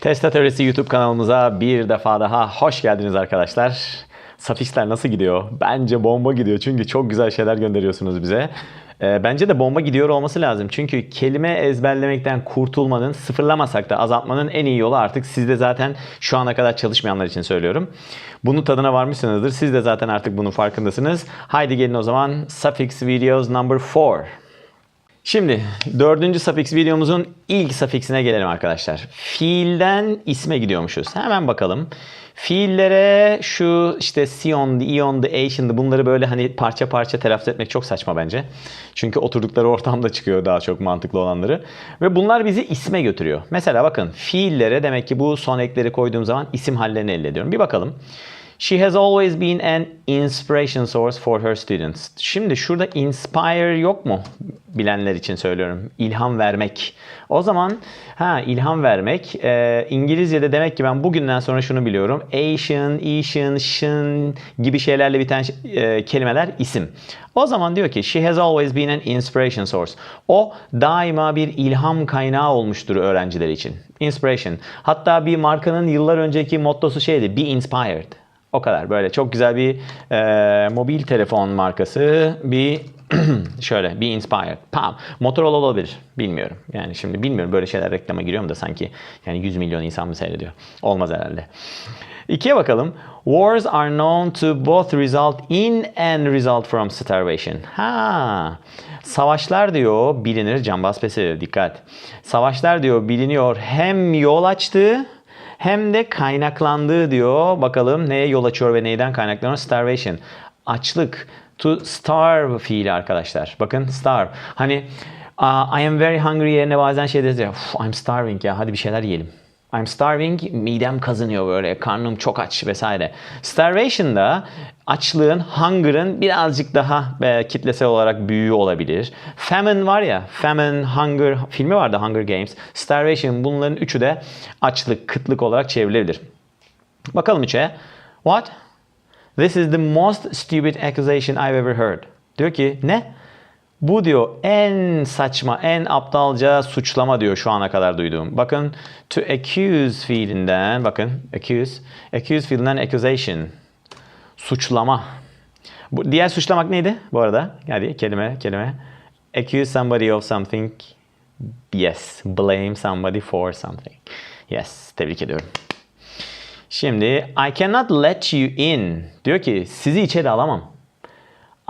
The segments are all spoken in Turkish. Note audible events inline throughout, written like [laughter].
Testa Teorisi YouTube kanalımıza bir defa daha hoş geldiniz arkadaşlar. Safixler nasıl gidiyor? Bence bomba gidiyor çünkü çok güzel şeyler gönderiyorsunuz bize. Ee, bence de bomba gidiyor olması lazım. Çünkü kelime ezberlemekten kurtulmanın, sıfırlamasak da azaltmanın en iyi yolu artık sizde zaten şu ana kadar çalışmayanlar için söylüyorum. Bunun tadına varmışsınızdır. Siz de zaten artık bunun farkındasınız. Haydi gelin o zaman Suffix Videos number 4. Şimdi dördüncü suffix videomuzun ilk suffixine gelelim arkadaşlar. Fiilden isme gidiyormuşuz. Hemen bakalım. Fiillere şu işte sion'du, ion'du, ancient'dı bunları böyle hani parça parça telaffuz etmek çok saçma bence. Çünkü oturdukları ortamda çıkıyor daha çok mantıklı olanları. Ve bunlar bizi isme götürüyor. Mesela bakın fiillere demek ki bu son ekleri koyduğum zaman isim hallerini elde ediyorum. Bir bakalım. She has always been an inspiration source for her students. Şimdi şurada inspire yok mu? Bilenler için söylüyorum. İlham vermek. O zaman ha ilham vermek e, İngilizce'de demek ki ben bugünden sonra şunu biliyorum. Asian, Asian, Shin gibi şeylerle biten e, kelimeler isim. O zaman diyor ki she has always been an inspiration source. O daima bir ilham kaynağı olmuştur öğrenciler için. Inspiration. Hatta bir markanın yıllar önceki mottosu şeydi. Be inspired. O kadar böyle çok güzel bir e, mobil telefon markası bir [clears throat] şöyle bir inspired. Pam. Motorola olabilir. Bilmiyorum. Yani şimdi bilmiyorum böyle şeyler reklama giriyorum da sanki yani 100 milyon insan mı seyrediyor? Olmaz herhalde. İkiye bakalım. Wars are known to both result in and result from starvation. Ha. Savaşlar diyor bilinir. Cambaz pesi dikkat. Savaşlar diyor biliniyor hem yol açtığı hem de kaynaklandığı diyor. Bakalım neye yol açıyor ve neyden kaynaklanıyor? Starvation. Açlık. To starve fiili arkadaşlar. Bakın starve. Hani I am very hungry yerine bazen şey deriz ya. I'm starving ya hadi bir şeyler yiyelim. I'm starving, midem kazınıyor böyle, karnım çok aç vesaire. Starvation'da açlığın, hunger'ın birazcık daha e, kitlesel olarak büyüğü olabilir. Famine var ya, famine, hunger filmi vardı Hunger Games. Starvation bunların üçü de açlık, kıtlık olarak çevrilebilir. Bakalım üçe. What? This is the most stupid accusation I've ever heard. Diyor ki ne? Bu diyor en saçma, en aptalca suçlama diyor şu ana kadar duyduğum. Bakın to accuse fiilinden, bakın accuse, accuse fiilinden accusation. Suçlama. Bu, diğer suçlamak neydi bu arada? Hadi kelime, kelime. Accuse somebody of something. Yes. Blame somebody for something. Yes. Tebrik ediyorum. Şimdi I cannot let you in. Diyor ki sizi içeri alamam.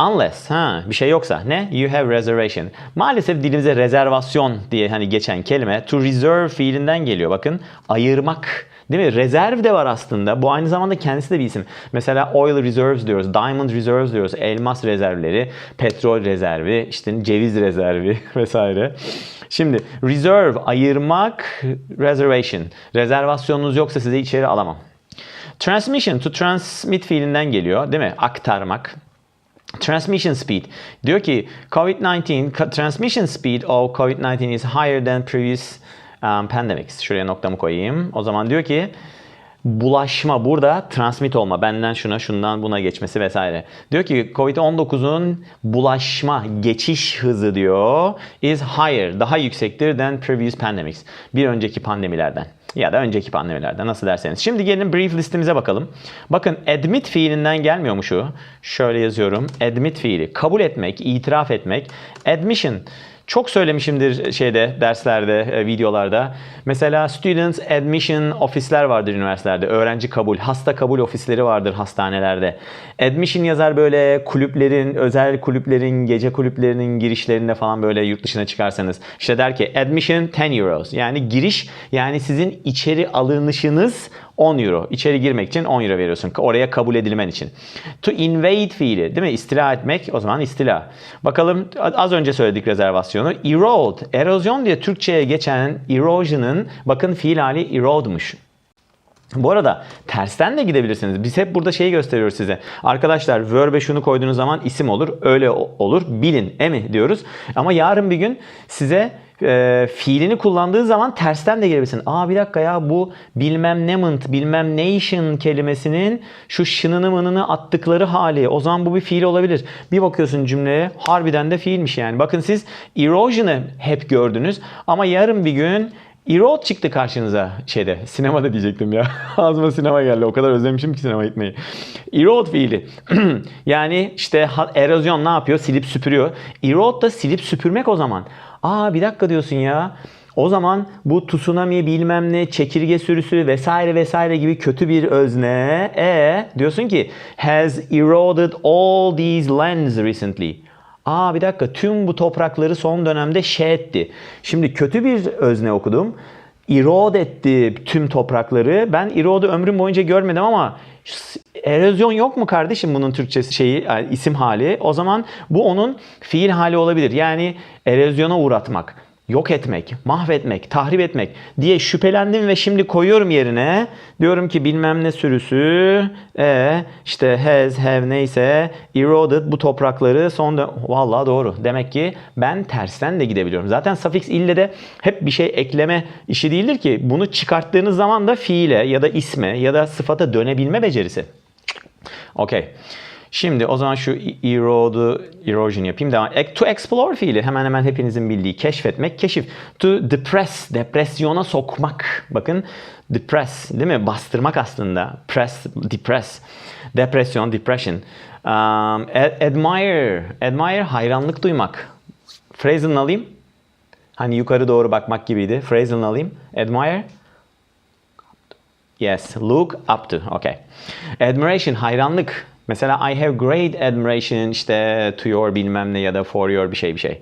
Unless ha bir şey yoksa ne? You have reservation. Maalesef dilimize rezervasyon diye hani geçen kelime to reserve fiilinden geliyor. Bakın ayırmak. Değil mi? Rezerv de var aslında. Bu aynı zamanda kendisi de bir isim. Mesela oil reserves diyoruz, diamond reserves diyoruz, elmas rezervleri, petrol rezervi, işte ceviz rezervi [laughs] vesaire. Şimdi reserve ayırmak, reservation. Rezervasyonunuz yoksa sizi içeri alamam. Transmission to transmit fiilinden geliyor değil mi? Aktarmak. Transmission speed. Diyor ki COVID-19 transmission speed of COVID-19 is higher than previous um, pandemics. Şuraya noktamı koyayım. O zaman diyor ki bulaşma burada transmit olma benden şuna şundan buna geçmesi vesaire. Diyor ki Covid-19'un bulaşma geçiş hızı diyor is higher daha yüksektir than previous pandemics. Bir önceki pandemilerden ya da önceki pandemilerden nasıl derseniz. Şimdi gelin brief listemize bakalım. Bakın admit fiilinden gelmiyor mu şu? Şöyle yazıyorum. Admit fiili kabul etmek, itiraf etmek. Admission çok söylemişimdir şeyde, derslerde, e, videolarda. Mesela students admission ofisler vardır üniversitelerde. Öğrenci kabul, hasta kabul ofisleri vardır hastanelerde. Admission yazar böyle kulüplerin, özel kulüplerin, gece kulüplerinin girişlerinde falan böyle yurt dışına çıkarsanız. İşte der ki admission 10 euros. Yani giriş yani sizin içeri alınışınız 10 euro. İçeri girmek için 10 euro veriyorsun. Oraya kabul edilmen için. To invade fiili değil mi? İstila etmek o zaman istila. Bakalım az önce söyledik rezervasyonu. Erode. Erozyon diye Türkçe'ye geçen erosion'ın bakın fiil hali erode'muş. Bu arada tersten de gidebilirsiniz. Biz hep burada şeyi gösteriyoruz size. Arkadaşlar verbe şunu koyduğunuz zaman isim olur. Öyle olur. Bilin. Emi diyoruz. Ama yarın bir gün size e, fiilini kullandığı zaman tersten de gelebilirsin. Aa bir dakika ya bu bilmem nemant, bilmem nation kelimesinin şu şınını mınını attıkları hali. O zaman bu bir fiil olabilir. Bir bakıyorsun cümleye harbiden de fiilmiş yani. Bakın siz erosion'ı hep gördünüz ama yarın bir gün Erode çıktı karşınıza şeyde. Sinemada diyecektim ya. [laughs] Ağzıma sinema geldi. O kadar özlemişim ki sinema gitmeyi. Erode fiili. [clears throat] yani işte erozyon ne yapıyor? Silip süpürüyor. Erode da silip süpürmek o zaman. Aa bir dakika diyorsun ya. O zaman bu tsunami bilmem ne çekirge sürüsü vesaire vesaire gibi kötü bir özne e diyorsun ki has eroded all these lands recently. Aa bir dakika tüm bu toprakları son dönemde şey etti. Şimdi kötü bir özne okudum. Erode etti tüm toprakları. Ben erode'u ömrüm boyunca görmedim ama erozyon yok mu kardeşim bunun Türkçesi şeyi yani isim hali? O zaman bu onun fiil hali olabilir. Yani erozyona uğratmak yok etmek, mahvetmek, tahrip etmek diye şüphelendim ve şimdi koyuyorum yerine. Diyorum ki bilmem ne sürüsü e, işte has, have neyse eroded bu toprakları son dön- Vallahi doğru. Demek ki ben tersten de gidebiliyorum. Zaten suffix ille de hep bir şey ekleme işi değildir ki. Bunu çıkarttığınız zaman da fiile ya da isme ya da sıfata dönebilme becerisi. Okey. Şimdi o zaman şu erode'u erosion yapayım. Devam. To explore fiili hemen hemen hepinizin bildiği keşfetmek, keşif. To depress, depresyona sokmak. Bakın depress değil mi? Bastırmak aslında. Press, depress. Depresyon, depression. Um, ad- admire, admire hayranlık duymak. Phrase'ını alayım. Hani yukarı doğru bakmak gibiydi. Phrase'ını alayım. Admire. Yes, look up to. Okay. Admiration, hayranlık. Mesela I have great admiration işte to your bilmem ne ya da for your bir şey bir şey.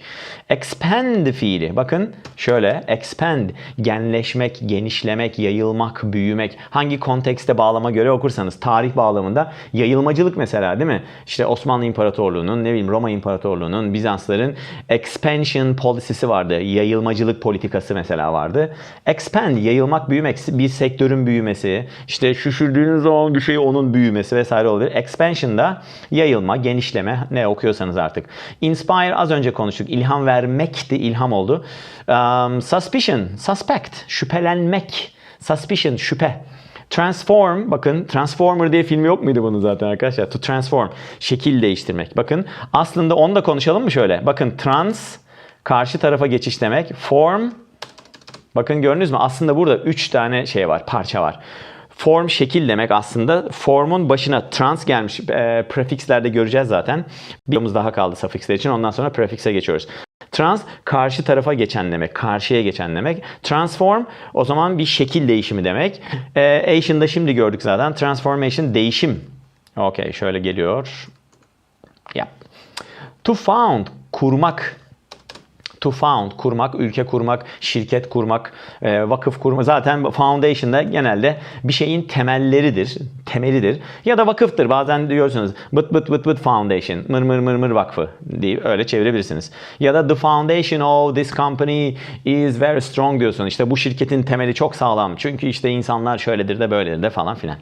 Expand fiili. Bakın şöyle expand. Genleşmek, genişlemek, yayılmak, büyümek. Hangi kontekste bağlama göre okursanız. Tarih bağlamında yayılmacılık mesela değil mi? İşte Osmanlı İmparatorluğu'nun, ne bileyim Roma İmparatorluğu'nun, Bizansların expansion policy'si vardı. Yayılmacılık politikası mesela vardı. Expand, yayılmak, büyümek, bir sektörün büyümesi, işte şüşürdüğünüz zaman bir şey onun büyümesi vesaire olabilir. Expansion'da yayılma, genişleme ne okuyorsanız artık. Inspire az önce konuştuk. İlham vermekti, ilham oldu. Um, suspicion, suspect, şüphelenmek. Suspicion, şüphe. Transform, bakın Transformer diye filmi yok muydu bunun zaten arkadaşlar? To transform, şekil değiştirmek. Bakın aslında onu da konuşalım mı şöyle? Bakın trans, karşı tarafa geçiş demek. Form, Bakın gördünüz mü? Aslında burada 3 tane şey var, parça var. Form şekil demek aslında. Formun başına trans gelmiş. E, prefixlerde göreceğiz zaten. Bir yılımız daha kaldı suffixler için. Ondan sonra prefix'e geçiyoruz. Trans karşı tarafa geçen demek. Karşıya geçen demek. Transform o zaman bir şekil değişimi demek. E, Asian'da şimdi gördük zaten. Transformation değişim. Okey şöyle geliyor. Yap. To found kurmak. To found kurmak, ülke kurmak, şirket kurmak, e, vakıf kurmak. Zaten foundation'da genelde bir şeyin temelleridir, temelidir. Ya da vakıftır. Bazen diyorsunuz bıt bıt bıt bıt foundation, mır mır mır mır vakfı diye öyle çevirebilirsiniz. Ya da the foundation of this company is very strong diyorsun. İşte bu şirketin temeli çok sağlam. Çünkü işte insanlar şöyledir de böyledir de falan filan.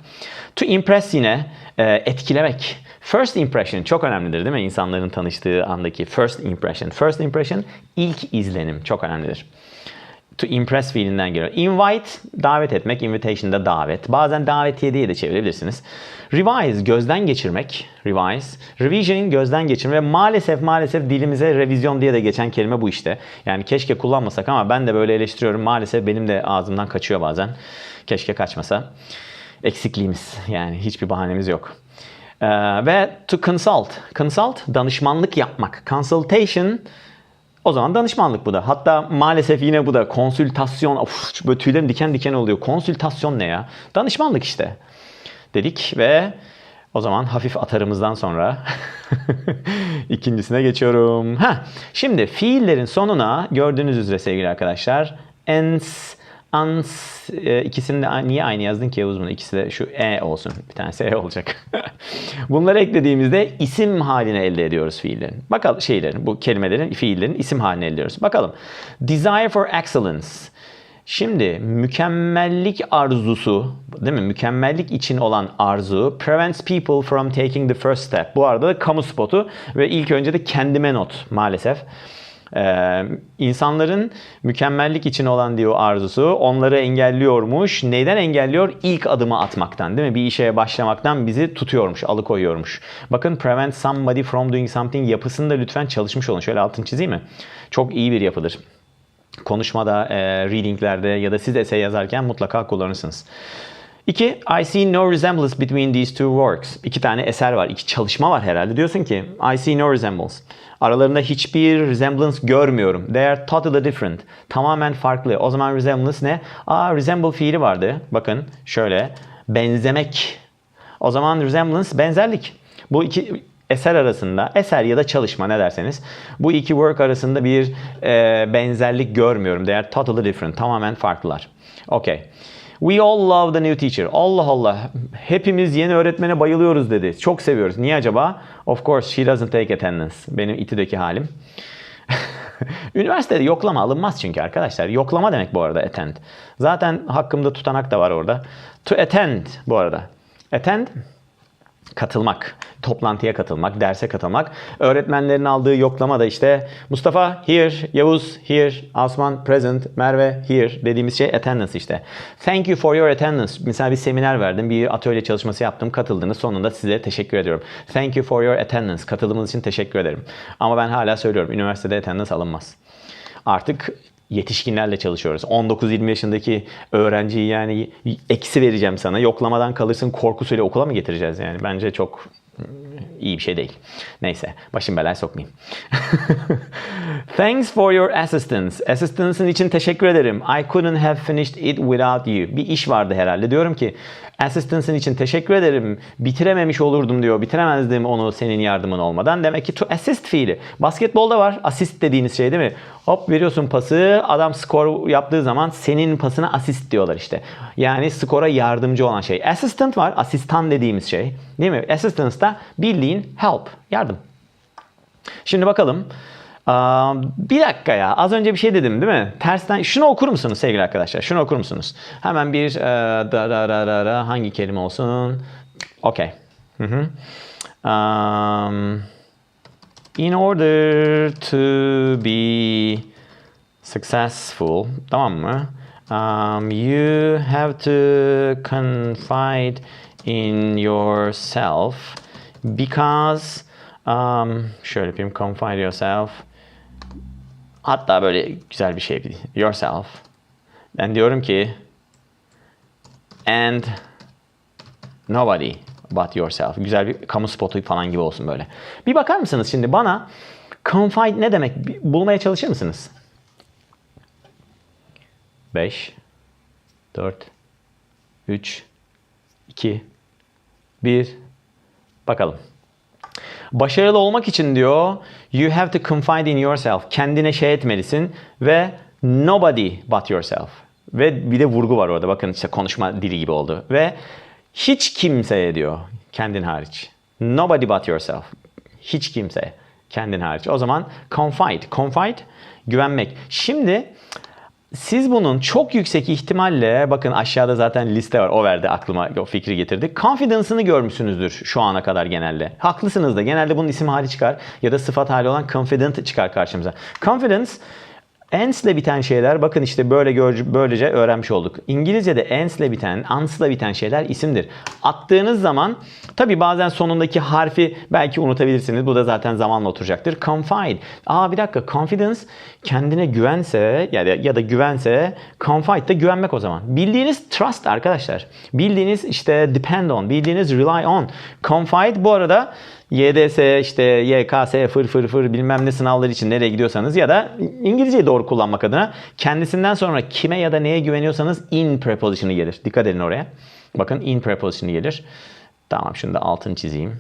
To impress yine e, etkilemek. First impression çok önemlidir değil mi? İnsanların tanıştığı andaki first impression. First impression ilk izlenim çok önemlidir. To impress fiilinden geliyor. Invite davet etmek, invitation da davet. Bazen davetiye diye de çevirebilirsiniz. Revise gözden geçirmek. Revise. Revision gözden geçirme ve maalesef maalesef dilimize revizyon diye de geçen kelime bu işte. Yani keşke kullanmasak ama ben de böyle eleştiriyorum. Maalesef benim de ağzımdan kaçıyor bazen. Keşke kaçmasa. Eksikliğimiz yani hiçbir bahanemiz yok. Ee, ve to consult. Consult danışmanlık yapmak. Consultation o zaman danışmanlık bu da. Hatta maalesef yine bu da konsültasyon. Of, böyle tüylerim diken diken oluyor. Konsültasyon ne ya? Danışmanlık işte. Dedik ve o zaman hafif atarımızdan sonra [laughs] ikincisine geçiyorum. Heh, şimdi fiillerin sonuna gördüğünüz üzere sevgili arkadaşlar ens, ans e, ikisini de niye aynı yazdın ki Yavuz bunu? İkisi de şu e olsun. Bir tanesi e olacak. [laughs] Bunları eklediğimizde isim haline elde ediyoruz fiillerin. Bakalım şeylerin, bu kelimelerin, fiillerin isim haline elde ediyoruz. Bakalım. Desire for excellence. Şimdi mükemmellik arzusu, değil mi? Mükemmellik için olan arzu prevents people from taking the first step. Bu arada da kamu spotu ve ilk önce de kendime not maalesef. Ee, insanların mükemmellik için olan diyor arzusu onları engelliyormuş. Neyden engelliyor? İlk adımı atmaktan değil mi? Bir işe başlamaktan bizi tutuyormuş, alıkoyuyormuş. Bakın prevent somebody from doing something yapısında lütfen çalışmış olun. Şöyle altını çizeyim mi? Çok iyi bir yapıdır. konuşmada, e, readinglerde ya da siz essay yazarken mutlaka kullanırsınız. 2. I see no resemblance between these two works. İki tane eser var, iki çalışma var herhalde. Diyorsun ki I see no resemblance. Aralarında hiçbir resemblance görmüyorum. They are totally different. Tamamen farklı. O zaman resemblance ne? Aa resemble fiili vardı. Bakın şöyle. Benzemek. O zaman resemblance benzerlik. Bu iki eser arasında, eser ya da çalışma ne derseniz, bu iki work arasında bir e, benzerlik görmüyorum. They are totally different. Tamamen farklılar. Okay. We all love the new teacher. Allah Allah. Hepimiz yeni öğretmene bayılıyoruz dedi. Çok seviyoruz. Niye acaba? Of course she doesn't take attendance. Benim İTÜ'deki halim. [laughs] Üniversitede yoklama alınmaz çünkü arkadaşlar. Yoklama demek bu arada attend. Zaten hakkımda tutanak da var orada. To attend bu arada. Attend katılmak, toplantıya katılmak, derse katılmak. Öğretmenlerin aldığı yoklama da işte Mustafa here, Yavuz here, Asman present, Merve here dediğimiz şey attendance işte. Thank you for your attendance. Mesela bir seminer verdim, bir atölye çalışması yaptım, katıldınız. Sonunda size teşekkür ediyorum. Thank you for your attendance. Katıldığınız için teşekkür ederim. Ama ben hala söylüyorum, üniversitede attendance alınmaz. Artık yetişkinlerle çalışıyoruz. 19-20 yaşındaki öğrenciyi yani eksi vereceğim sana. Yoklamadan kalırsın korkusuyla okula mı getireceğiz yani? Bence çok iyi bir şey değil. Neyse başım belaya sokmayayım. [laughs] Thanks for your assistance. Assistance'ın için teşekkür ederim. I couldn't have finished it without you. Bir iş vardı herhalde. Diyorum ki assistance'ın için teşekkür ederim. Bitirememiş olurdum diyor. Bitiremezdim onu senin yardımın olmadan. Demek ki to assist fiili. Basketbolda var. Assist dediğiniz şey değil mi? Hop veriyorsun pası. Adam skor yaptığı zaman senin pasına asist diyorlar işte. Yani skora yardımcı olan şey. Assistant var. Asistan dediğimiz şey. Değil mi? Assistance da bildiğin help. Yardım. Şimdi bakalım. Bir dakika ya. Az önce bir şey dedim değil mi? Tersten şunu okur musunuz sevgili arkadaşlar? Şunu okur musunuz? Hemen bir e, da da da da da hangi kelime olsun? Okay. Hı. Um, in order to be successful, tamam mı? Um, you have to confide in yourself because um, şöyle yapayım confide yourself hatta böyle güzel bir şey yourself. Ben diyorum ki and nobody but yourself. Güzel bir kamu spotu falan gibi olsun böyle. Bir bakar mısınız şimdi bana confide ne demek? Bulmaya çalışır mısınız? 5 4 3 2 1 Bakalım. Başarılı olmak için diyor you have to confide in yourself. Kendine şey etmelisin ve nobody but yourself. Ve bir de vurgu var orada. Bakın işte konuşma dili gibi oldu. Ve hiç kimseye diyor kendin hariç. Nobody but yourself. Hiç kimseye kendin hariç. O zaman confide. Confide güvenmek. Şimdi siz bunun çok yüksek ihtimalle bakın aşağıda zaten liste var. O verdi aklıma o fikri getirdi. Confidence'ını görmüşsünüzdür şu ana kadar genelde. Haklısınız da genelde bunun isim hali çıkar ya da sıfat hali olan confident çıkar karşımıza. Confidence Ans ile biten şeyler bakın işte böyle gör, böylece öğrenmiş olduk. İngilizce'de ans ile biten, ans ile biten şeyler isimdir. Attığınız zaman tabi bazen sonundaki harfi belki unutabilirsiniz. Bu da zaten zamanla oturacaktır. Confide. Aa bir dakika confidence kendine güvense ya da, ya da güvense confide de güvenmek o zaman. Bildiğiniz trust arkadaşlar. Bildiğiniz işte depend on, bildiğiniz rely on. Confide bu arada YDS işte YKS fır fır fır bilmem ne sınavları için nereye gidiyorsanız ya da İngilizceyi doğru kullanmak adına kendisinden sonra kime ya da neye güveniyorsanız in preposition'ı gelir. Dikkat edin oraya. Bakın in preposition'ı gelir. Tamam şunu da altını çizeyim.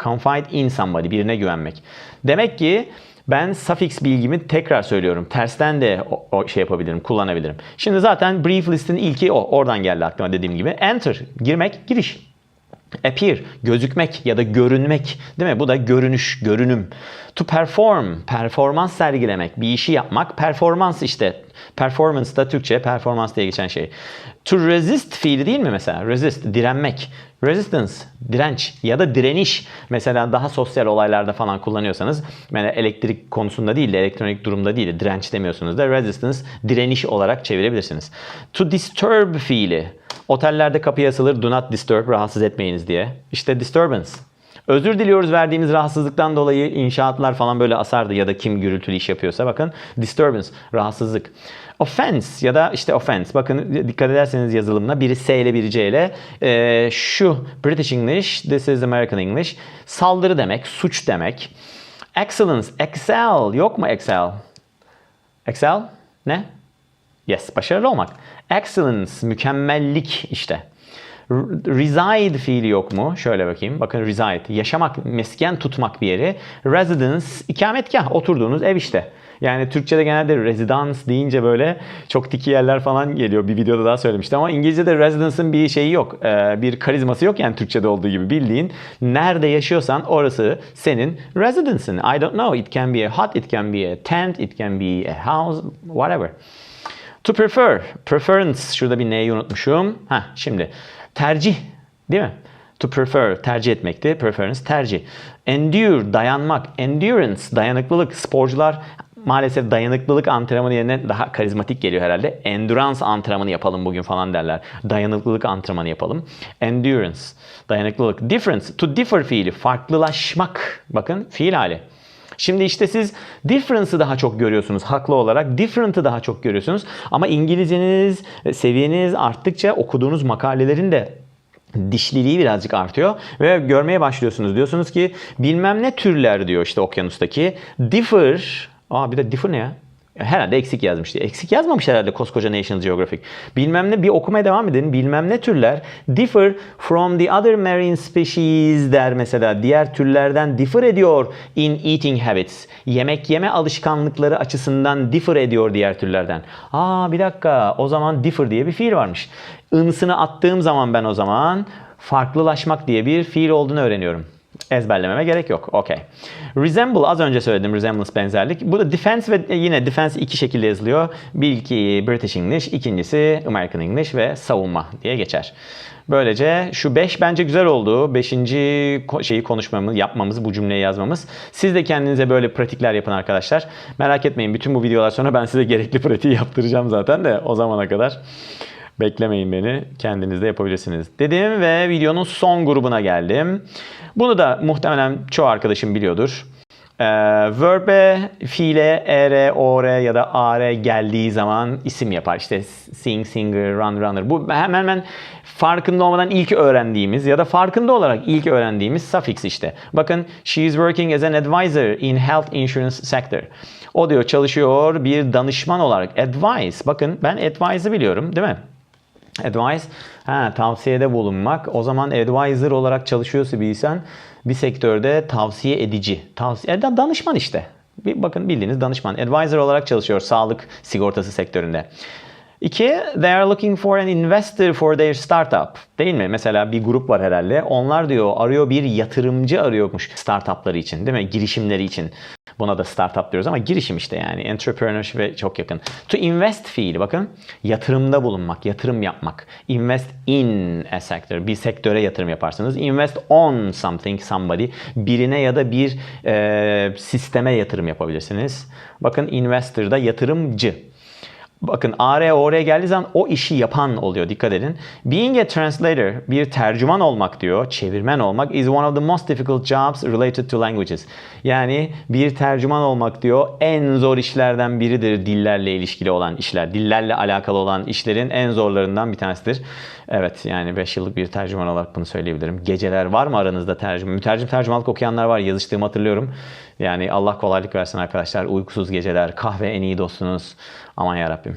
Confide in somebody birine güvenmek. Demek ki ben suffix bilgimi tekrar söylüyorum. Tersten de o, o şey yapabilirim, kullanabilirim. Şimdi zaten brief list'in ilki o. Oradan geldi aklıma dediğim gibi. Enter, girmek, giriş. Appear, gözükmek ya da görünmek. Değil mi? Bu da görünüş, görünüm. To perform, performans sergilemek, bir işi yapmak. Performans işte. Performance da Türkçe performans diye geçen şey. To resist fiili değil mi mesela? Resist, direnmek. Resistance, direnç ya da direniş. Mesela daha sosyal olaylarda falan kullanıyorsanız yani elektrik konusunda değil de elektronik durumda değil de direnç demiyorsunuz da resistance, direniş olarak çevirebilirsiniz. To disturb fiili. Otellerde kapıya asılır do not disturb rahatsız etmeyiniz diye. İşte disturbance. Özür diliyoruz verdiğimiz rahatsızlıktan dolayı inşaatlar falan böyle asardı ya da kim gürültülü iş yapıyorsa bakın disturbance rahatsızlık. Offense ya da işte offense bakın dikkat ederseniz yazılımına biri S ile biri C ile Ee, şu British English this is American English saldırı demek suç demek. Excellence, excel yok mu excel? Excel ne? Yes, başarılı olmak. Excellence, mükemmellik işte. Reside fiili yok mu? Şöyle bakayım. Bakın reside, yaşamak, mesken tutmak bir yeri. Residence, ikametgah, oturduğunuz ev işte. Yani Türkçe'de genelde residence deyince böyle çok tiki yerler falan geliyor. Bir videoda daha söylemiştim ama İngilizce'de residence'ın bir şeyi yok. Ee, bir karizması yok yani Türkçe'de olduğu gibi bildiğin. Nerede yaşıyorsan orası senin residence'ın. I don't know. It can be a hut, it can be a tent, it can be a house, whatever. To prefer. Preference. Şurada bir neyi unutmuşum. Ha şimdi. Tercih. Değil mi? To prefer. Tercih etmekti. Preference. Tercih. Endure. Dayanmak. Endurance. Dayanıklılık. Sporcular maalesef dayanıklılık antrenmanı yerine daha karizmatik geliyor herhalde. Endurance antrenmanı yapalım bugün falan derler. Dayanıklılık antrenmanı yapalım. Endurance. Dayanıklılık. Difference. To differ fiili. Farklılaşmak. Bakın fiil hali. Şimdi işte siz difference'ı daha çok görüyorsunuz haklı olarak. Different'ı daha çok görüyorsunuz. Ama İngilizceniz e, seviyeniz arttıkça okuduğunuz makalelerin de dişliliği birazcık artıyor ve görmeye başlıyorsunuz. Diyorsunuz ki bilmem ne türler diyor işte okyanustaki. Differ. Aa bir de differ ne ya? Herhalde eksik yazmış diye. Eksik yazmamış herhalde koskoca National Geographic. Bilmem ne bir okumaya devam edelim. Bilmem ne türler differ from the other marine species der mesela. Diğer türlerden differ ediyor in eating habits. Yemek yeme alışkanlıkları açısından differ ediyor diğer türlerden. Aa bir dakika o zaman differ diye bir fiil varmış. Insını attığım zaman ben o zaman farklılaşmak diye bir fiil olduğunu öğreniyorum. Ezberlememe gerek yok. Okey. Resemble az önce söyledim resemblance benzerlik. Bu da defense ve yine defense iki şekilde yazılıyor. Bir ilki British English, ikincisi American English ve savunma diye geçer. Böylece şu 5 bence güzel oldu. Beşinci ko- şeyi konuşmamız, yapmamız, bu cümleyi yazmamız. Siz de kendinize böyle pratikler yapın arkadaşlar. Merak etmeyin bütün bu videolar sonra ben size gerekli pratiği yaptıracağım zaten de o zamana kadar. Beklemeyin beni. Kendiniz de yapabilirsiniz. Dedim ve videonun son grubuna geldim. Bunu da muhtemelen çoğu arkadaşım biliyordur. Ee, verbe, fiile, er, or ya da ar geldiği zaman isim yapar. İşte sing, singer, run, runner. Bu hemen hemen farkında olmadan ilk öğrendiğimiz ya da farkında olarak ilk öğrendiğimiz suffix işte. Bakın she is working as an advisor in health insurance sector. O diyor çalışıyor bir danışman olarak. Advice. Bakın ben advice'ı biliyorum değil mi? Advice, ha, tavsiyede bulunmak. O zaman advisor olarak çalışıyorsa bir insan bir sektörde tavsiye edici. Tavsiye, e, da- danışman işte. Bir, bakın bildiğiniz danışman. Advisor olarak çalışıyor sağlık sigortası sektöründe. İki, they are looking for an investor for their startup. Değil mi? Mesela bir grup var herhalde. Onlar diyor arıyor bir yatırımcı arıyormuş startupları için değil mi? Girişimleri için. Buna da startup diyoruz ama girişim işte yani. Entrepreneurship'e çok yakın. To invest fiili bakın. Yatırımda bulunmak, yatırım yapmak. Invest in a sector. Bir sektöre yatırım yaparsınız. Invest on something, somebody. Birine ya da bir e, sisteme yatırım yapabilirsiniz. Bakın investor'da yatırımcı. Bakın AR, OR geldiği zaman o işi yapan oluyor. Dikkat edin. Being a translator, bir tercüman olmak diyor, çevirmen olmak is one of the most difficult jobs related to languages. Yani bir tercüman olmak diyor en zor işlerden biridir dillerle ilişkili olan işler. Dillerle alakalı olan işlerin en zorlarından bir tanesidir. Evet yani 5 yıllık bir tercüman olarak bunu söyleyebilirim. Geceler var mı aranızda tercüman? Mütercim tercümanlık okuyanlar var. Yazıştığımı hatırlıyorum. Yani Allah kolaylık versin arkadaşlar. Uykusuz geceler, kahve en iyi dostunuz. Aman yarabbim.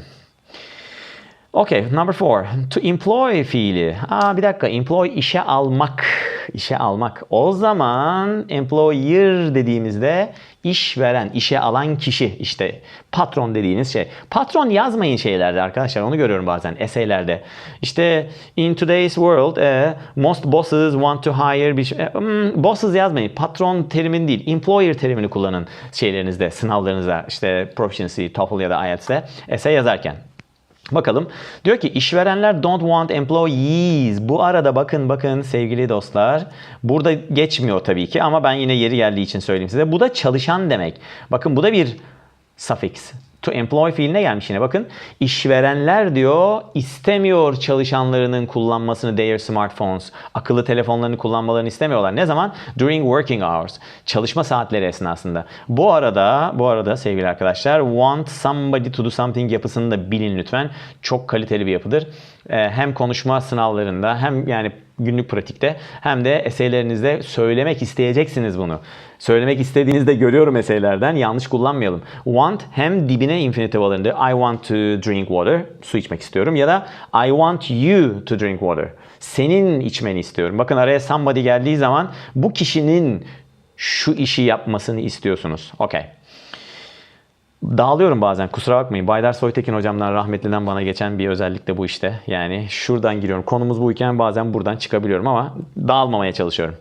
Okay, number four. To employ fiili. Aa bir dakika. Employ işe almak. İşe almak. O zaman employer dediğimizde işveren, işe alan kişi işte patron dediğiniz şey. Patron yazmayın şeylerde arkadaşlar. Onu görüyorum bazen eseylerde. İşte in today's world eh, most bosses want to hire bir şey. hmm, bosses yazmayın. Patron terimini değil, employer terimini kullanın şeylerinizde, sınavlarınızda. işte proficiency, TOEFL ya da IELTS'te essay yazarken. Bakalım. Diyor ki işverenler don't want employees. Bu arada bakın bakın sevgili dostlar. Burada geçmiyor tabii ki ama ben yine yeri geldiği için söyleyeyim size. Bu da çalışan demek. Bakın bu da bir suffix. To employ fiiline gelmiş yine bakın. İşverenler diyor istemiyor çalışanlarının kullanmasını their smartphones. Akıllı telefonlarını kullanmalarını istemiyorlar. Ne zaman? During working hours. Çalışma saatleri esnasında. Bu arada bu arada sevgili arkadaşlar want somebody to do something yapısını da bilin lütfen. Çok kaliteli bir yapıdır. Ee, hem konuşma sınavlarında hem yani günlük pratikte hem de eseylerinizde söylemek isteyeceksiniz bunu. Söylemek istediğinizde görüyorum eseylerden yanlış kullanmayalım. Want hem dibine infinitive alındı. I want to drink water. Su içmek istiyorum. Ya da I want you to drink water. Senin içmeni istiyorum. Bakın araya somebody geldiği zaman bu kişinin şu işi yapmasını istiyorsunuz. Okay. Dağılıyorum bazen kusura bakmayın. Baydar Soytekin hocamdan rahmetliden bana geçen bir özellik de bu işte. Yani şuradan giriyorum. Konumuz buyken bazen buradan çıkabiliyorum ama dağılmamaya çalışıyorum.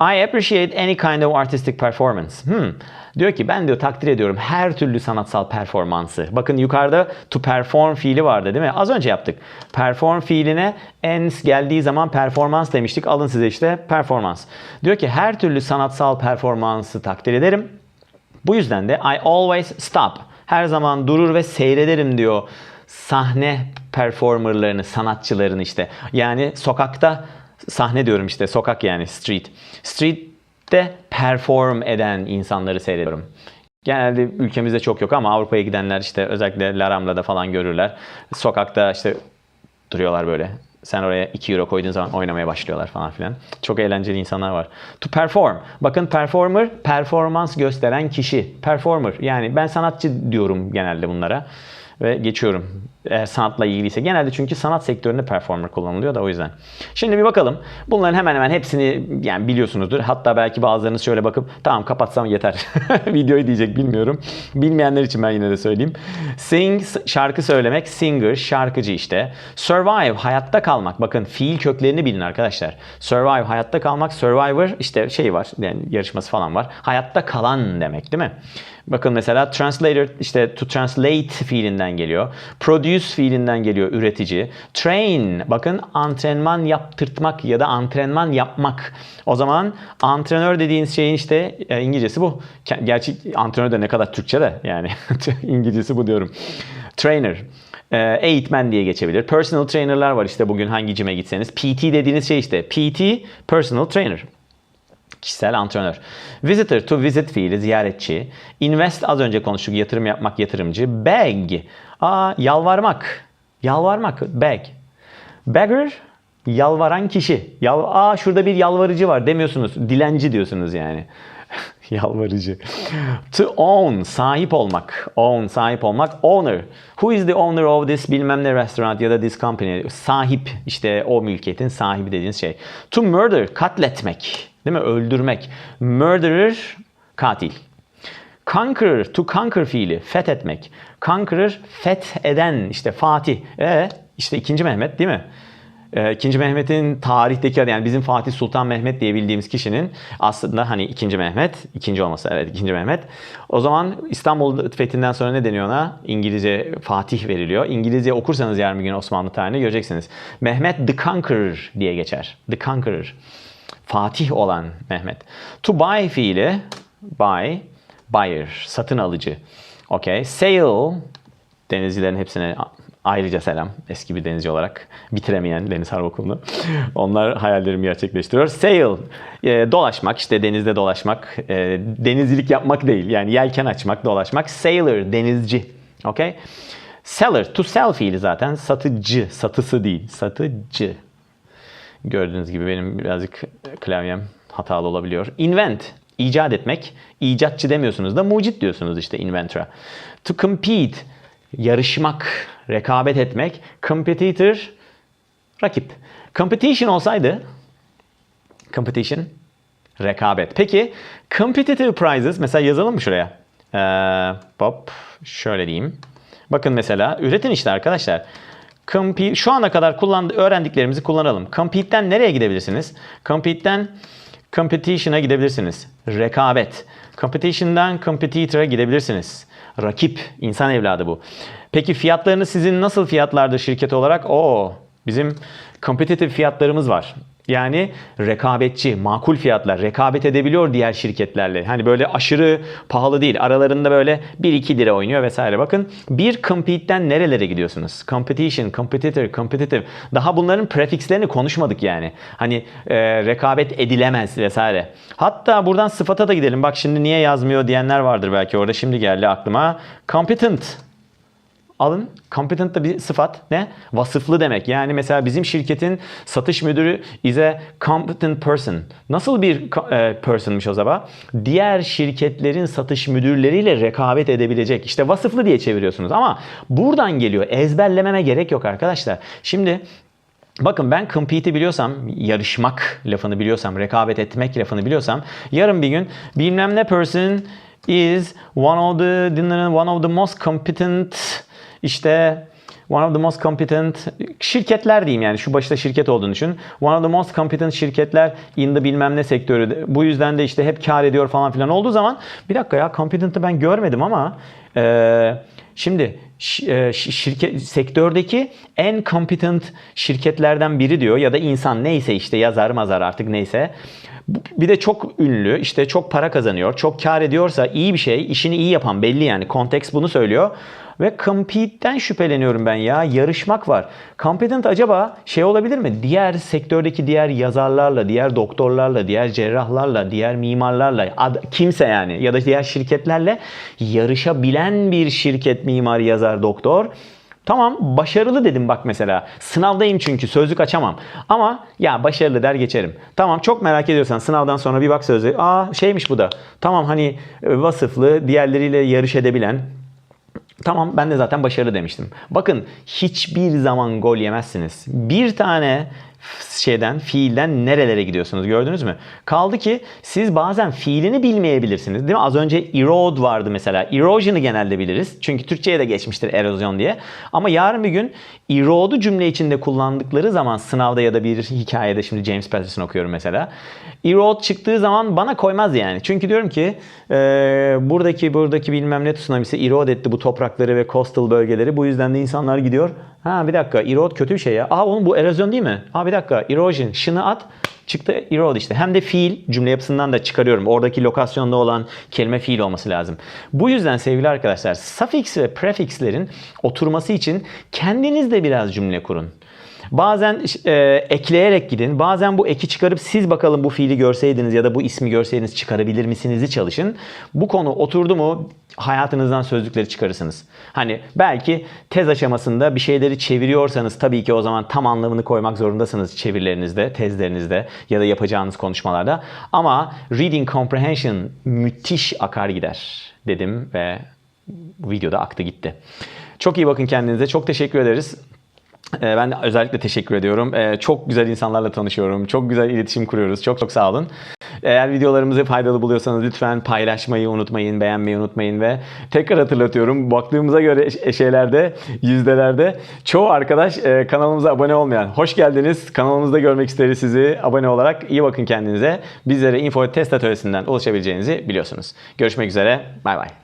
I appreciate any kind of artistic performance. Hmm. Diyor ki ben diyor takdir ediyorum her türlü sanatsal performansı. Bakın yukarıda to perform fiili vardı değil mi? Az önce yaptık. Perform fiiline ens geldiği zaman performans demiştik. Alın size işte performans. Diyor ki her türlü sanatsal performansı takdir ederim. Bu yüzden de I always stop. Her zaman durur ve seyrederim diyor sahne performerlarını, sanatçılarını işte. Yani sokakta sahne diyorum işte sokak yani street. Street'te perform eden insanları seyrediyorum. Genelde ülkemizde çok yok ama Avrupa'ya gidenler işte özellikle Laramla'da falan görürler. Sokakta işte duruyorlar böyle. Sen oraya 2 euro koyduğun zaman oynamaya başlıyorlar falan filan. Çok eğlenceli insanlar var. To perform. Bakın performer, performans gösteren kişi. Performer. Yani ben sanatçı diyorum genelde bunlara. Ve geçiyorum. Eğer sanatla ilgiliyse. Genelde çünkü sanat sektöründe performer kullanılıyor da o yüzden. Şimdi bir bakalım. Bunların hemen hemen hepsini yani biliyorsunuzdur. Hatta belki bazılarınız şöyle bakıp tamam kapatsam yeter. [laughs] Videoyu diyecek bilmiyorum. Bilmeyenler için ben yine de söyleyeyim. Sing şarkı söylemek. Singer şarkıcı işte. Survive hayatta kalmak. Bakın fiil köklerini bilin arkadaşlar. Survive hayatta kalmak. Survivor işte şey var. Yani yarışması falan var. Hayatta kalan demek değil mi? Bakın mesela translator işte to translate fiilinden geliyor. Produce fiilinden geliyor üretici. Train bakın antrenman yaptırtmak ya da antrenman yapmak. O zaman antrenör dediğiniz şeyin işte e, İngilizcesi bu. Gerçi antrenör de ne kadar Türkçe de yani [laughs] İngilizcesi bu diyorum. Trainer. E, eğitmen diye geçebilir. Personal trainer'lar var işte bugün hangi cime gitseniz. PT dediğiniz şey işte. PT, personal trainer. Kişisel antrenör. Visitor to visit fiili ziyaretçi. Invest az önce konuştuk yatırım yapmak yatırımcı. Beg. Aa, yalvarmak. Yalvarmak. Beg. Beggar yalvaran kişi. Yal Aa şurada bir yalvarıcı var demiyorsunuz. Dilenci diyorsunuz yani. [laughs] Yalvarıcı. To own, sahip olmak. Own, sahip olmak. Owner. Who is the owner of this bilmem ne restaurant ya da this company? Sahip, işte o mülkiyetin sahibi dediğiniz şey. To murder, katletmek. Değil mi? Öldürmek. Murderer, katil. Conqueror, to conquer fiili, fethetmek. Conqueror, fetheden, işte Fatih. E işte 2. Mehmet değil mi? Ee, İkinci Mehmet'in tarihteki adı yani bizim Fatih Sultan Mehmet diye bildiğimiz kişinin aslında hani ikinci Mehmet, ikinci olması evet ikinci Mehmet. O zaman İstanbul fethinden sonra ne deniyor ona? İngilizce Fatih veriliyor. İngilizce okursanız yarın bir gün Osmanlı tarihini göreceksiniz. Mehmet the Conqueror diye geçer. The Conqueror. Fatih olan Mehmet. To buy fiili buy, buyer, satın alıcı. Okay. Sail, denizcilerin hepsine ayrıca selam. Eski bir denizci olarak bitiremeyen Deniz Harp Okulu'nu. [laughs] Onlar hayallerimi gerçekleştiriyor. Sail, e, dolaşmak, işte denizde dolaşmak. E, denizcilik yapmak değil. Yani yelken açmak, dolaşmak. Sailor, denizci. Okay. Seller, to sell fiili zaten satıcı, satısı değil, satıcı. Gördüğünüz gibi benim birazcık klavyem hatalı olabiliyor. Invent, icat etmek. İcatçı demiyorsunuz da mucit diyorsunuz işte inventor'a. To compete, yarışmak, rekabet etmek. Competitor, rakip. Competition olsaydı, competition, rekabet. Peki, competitive prizes, mesela yazalım mı şuraya? Ee, hop, şöyle diyeyim. Bakın mesela, üretin işte arkadaşlar. Compete, şu ana kadar kullandı, öğrendiklerimizi kullanalım. Compete'den nereye gidebilirsiniz? Compete'den competition'a gidebilirsiniz. Rekabet. Competition'dan competitor'a gidebilirsiniz. Rakip, insan evladı bu. Peki fiyatlarını sizin nasıl fiyatlarda şirket olarak? Oo, bizim competitive fiyatlarımız var. Yani rekabetçi, makul fiyatlar, rekabet edebiliyor diğer şirketlerle. Hani böyle aşırı pahalı değil. Aralarında böyle 1-2 lira oynuyor vesaire. Bakın bir compete'den nerelere gidiyorsunuz? Competition, competitor, competitive. Daha bunların prefixlerini konuşmadık yani. Hani e, rekabet edilemez vesaire. Hatta buradan sıfata da gidelim. Bak şimdi niye yazmıyor diyenler vardır belki orada. Şimdi geldi aklıma. Competent. Alın. Competent da bir sıfat. Ne? Vasıflı demek. Yani mesela bizim şirketin satış müdürü is a competent person. Nasıl bir e, person'mış o zaman? Diğer şirketlerin satış müdürleriyle rekabet edebilecek. İşte vasıflı diye çeviriyorsunuz. Ama buradan geliyor. Ezberlememe gerek yok arkadaşlar. Şimdi Bakın ben compete'i biliyorsam, yarışmak lafını biliyorsam, rekabet etmek lafını biliyorsam, yarın bir gün bilmem ne person is one of the one of the most competent işte one of the most competent şirketler diyeyim yani şu başta şirket olduğunu düşün. One of the most competent şirketler in the bilmem ne sektörü. Bu yüzden de işte hep kar ediyor falan filan olduğu zaman bir dakika ya competent'ı ben görmedim ama eee Şimdi e, şirket sektördeki en competent şirketlerden biri diyor ya da insan neyse işte yazar mazar artık neyse. Bir de çok ünlü, işte çok para kazanıyor, çok kar ediyorsa iyi bir şey, işini iyi yapan belli yani. Konteks bunu söylüyor. Ve compete'den şüpheleniyorum ben ya. Yarışmak var. Competent acaba şey olabilir mi? Diğer sektördeki diğer yazarlarla, diğer doktorlarla, diğer cerrahlarla, diğer mimarlarla, kimse yani ya da diğer şirketlerle yarışabilen bir şirket, mimar, yazar, doktor. Tamam başarılı dedim bak mesela. Sınavdayım çünkü sözlük açamam. Ama ya başarılı der geçerim. Tamam çok merak ediyorsan sınavdan sonra bir bak sözlüğe. Aa şeymiş bu da. Tamam hani e, vasıflı diğerleriyle yarış edebilen Tamam ben de zaten başarılı demiştim. Bakın hiçbir zaman gol yemezsiniz. Bir tane şeyden, fiilden nerelere gidiyorsunuz gördünüz mü? Kaldı ki siz bazen fiilini bilmeyebilirsiniz. Değil mi? Az önce erode vardı mesela. Erosion'ı genelde biliriz. Çünkü Türkçe'ye de geçmiştir erozyon diye. Ama yarın bir gün erode'u cümle içinde kullandıkları zaman sınavda ya da bir hikayede şimdi James Patterson okuyorum mesela. Erode çıktığı zaman bana koymaz yani. Çünkü diyorum ki e, buradaki buradaki bilmem ne tsunamisi erode etti bu toprakları ve coastal bölgeleri. Bu yüzden de insanlar gidiyor. Ha bir dakika erode kötü bir şey ya. Aa oğlum bu erozyon değil mi? Ha bir dakika erosion. Şını at. Çıktı erode işte. Hem de fiil cümle yapısından da çıkarıyorum. Oradaki lokasyonda olan kelime fiil olması lazım. Bu yüzden sevgili arkadaşlar suffix ve prefixlerin oturması için kendiniz de biraz cümle kurun. Bazen e, ekleyerek gidin. Bazen bu eki çıkarıp siz bakalım bu fiili görseydiniz ya da bu ismi görseydiniz çıkarabilir misinizi çalışın. Bu konu oturdu mu hayatınızdan sözlükleri çıkarırsınız. Hani belki tez aşamasında bir şeyleri çeviriyorsanız tabii ki o zaman tam anlamını koymak zorundasınız çevirilerinizde, tezlerinizde ya da yapacağınız konuşmalarda. Ama reading comprehension müthiş akar gider dedim ve videoda aktı gitti. Çok iyi bakın kendinize. Çok teşekkür ederiz. Ee, Ben de özellikle teşekkür ediyorum. Ee, Çok güzel insanlarla tanışıyorum. Çok güzel iletişim kuruyoruz. Çok çok sağ olun. Eğer videolarımızı faydalı buluyorsanız lütfen paylaşmayı unutmayın, beğenmeyi unutmayın ve tekrar hatırlatıyorum. Baktığımıza göre ş- şeylerde, yüzdelerde çoğu arkadaş e, kanalımıza abone olmayan. Hoş geldiniz. Kanalımızda görmek isteriz sizi abone olarak. İyi bakın kendinize. Bizlere info test atölyesinden ulaşabileceğinizi biliyorsunuz. Görüşmek üzere. Bay bay.